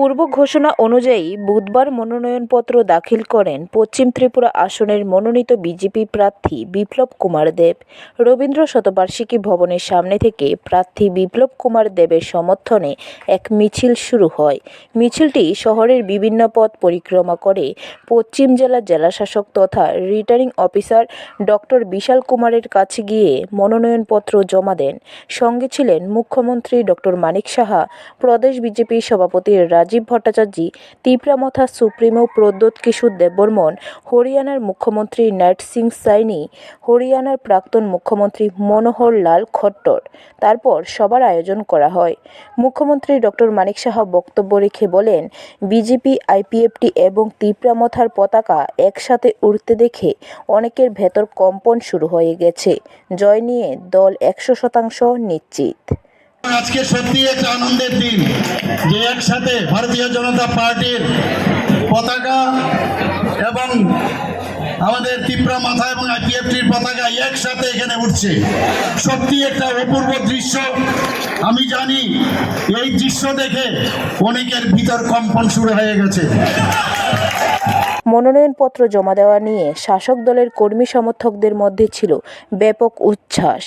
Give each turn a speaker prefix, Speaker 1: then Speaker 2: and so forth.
Speaker 1: পূর্ব ঘোষণা অনুযায়ী বুধবার মনোনয়নপত্র দাখিল করেন পশ্চিম ত্রিপুরা আসনের মনোনীত বিজেপি প্রার্থী বিপ্লব কুমার দেব। রবীন্দ্র শতবার্ষিকী ভবনের সামনে থেকে প্রার্থী বিপ্লব কুমার দেবের সমর্থনে এক মিছিল শুরু হয়। মিছিলটি শহরের বিভিন্ন পথ পরিক্রমা করে। পশ্চিম জেলা জেলাশাসক তথা রিটার্নিং অফিসার ডক্টর বিশাল কুমারের কাছে গিয়ে মনোনয়নপত্র জমা দেন। সঙ্গে ছিলেন মুখ্যমন্ত্রী ডক্টর মানিক সাহা, প্রদেশ বিজেপি সভাপতি রাজীব ভট্টাচার্য তিপ্রামথা সুপ্রিমো প্রদ্যোৎ কিশোর দেববর্মন, হরিয়ানার মুখ্যমন্ত্রী নাইট সিং সাইনি, হরিয়ানার প্রাক্তন মুখ্যমন্ত্রী মনোহর লাল খট্টর। তারপর সবার আয়োজন করা হয়। মুখ্যমন্ত্রী ডক্টর মানিক সাহা বক্তব্য রেখে বলেন, বিজেপি, আইপিএফটি এবং তিপ্রামথার পতাকা একসাথে উড়তে দেখে অনেকের ভেতর কম্পন শুরু হয়ে গেছে। জয় নিয়ে দল একশো শতাংশ নিশ্চিত।
Speaker 2: আজকে সত্যি একটা আনন্দের দিন যে একসাথে ভারতীয় জনতা পার্টির পতাকা এবং আমাদের ত্রিপুরা মাথা এবং আইপিএফটির পতাকা একসাথে এখানে উঠছে। সত্যি একটা অপূর্ব দৃশ্য। আমি জানি এই দৃশ্য দেখে অনেকের ভিতর কম্পন শুরু হয়ে গেছে।
Speaker 1: মনোনয়নপত্র জমা দেওয়া নিয়ে শাসক দলের কর্মী সমর্থকদের মধ্যে ছিল ব্যাপক উচ্ছ্বাস।